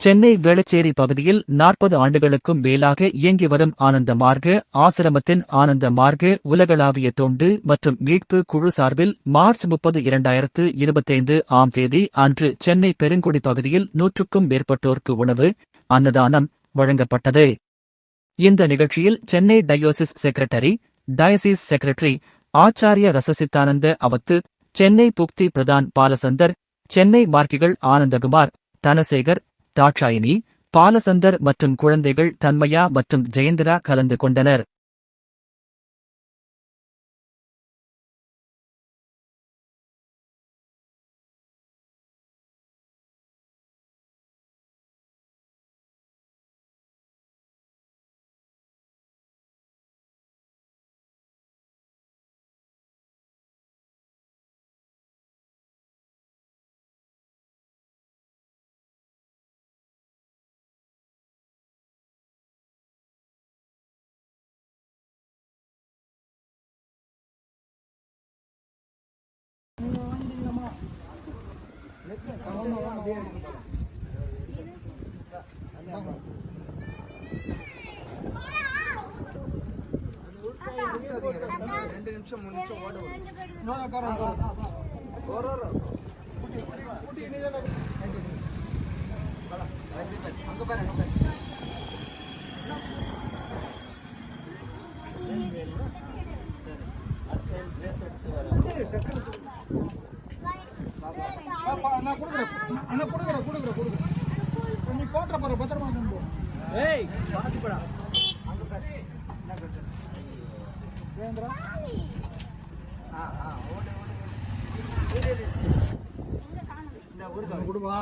சென்னை வேளச்சேரி பகுதியில் நாற்பது ஆண்டுகளுக்கும் மேலாக இயங்கி வரும் ஆனந்த மார்க்க ஆசிரமத்தின் ஆனந்த மார்க்க உலகளாவிய தொண்டு மற்றும் மீட்பு குழு சார்பில் மார்ச் முப்பது இரண்டாயிரத்து இருபத்தைந்து ஆம் தேதி அன்று சென்னை பெருங்குடி பகுதியில் நூற்றுக்கும் மேற்பட்டோருக்கு உணவு அன்னதானம் வழங்கப்பட்டது. இந்த நிகழ்ச்சியில் Chennai diocese secretary diocese secretary Acharya ரசசித்தானந்த அவத்து சென்னை புக்தி பிரதான் பாலசந்தர் சென்னை மார்க்கிகள் ஆனந்தகுமார் தனசேகர் தாட்சாயினி பாலசந்தர் மற்றும் குழந்தைகள் தன்மயா மற்றும் ஜெயந்திரா கலந்து கொண்டனர். ரெண்டு நிமிஷம் மூணு நிமிஷம் ஓட விடு. அங்க பாரு அங்க பாரு நான் கொடுக்குறேன். அண்ணா, கொடுக்குறேன், கொடுக்குறேன், கொடுக்குறேன். நீ போட்டுற பாரு, பத்திரமா கொண்டு போ. அங்க பாரு என்ன ஜெயேந்திரா, ஆ ஆ ஓடு ஓடு. இந்த ஊருக்கு கொடுவா.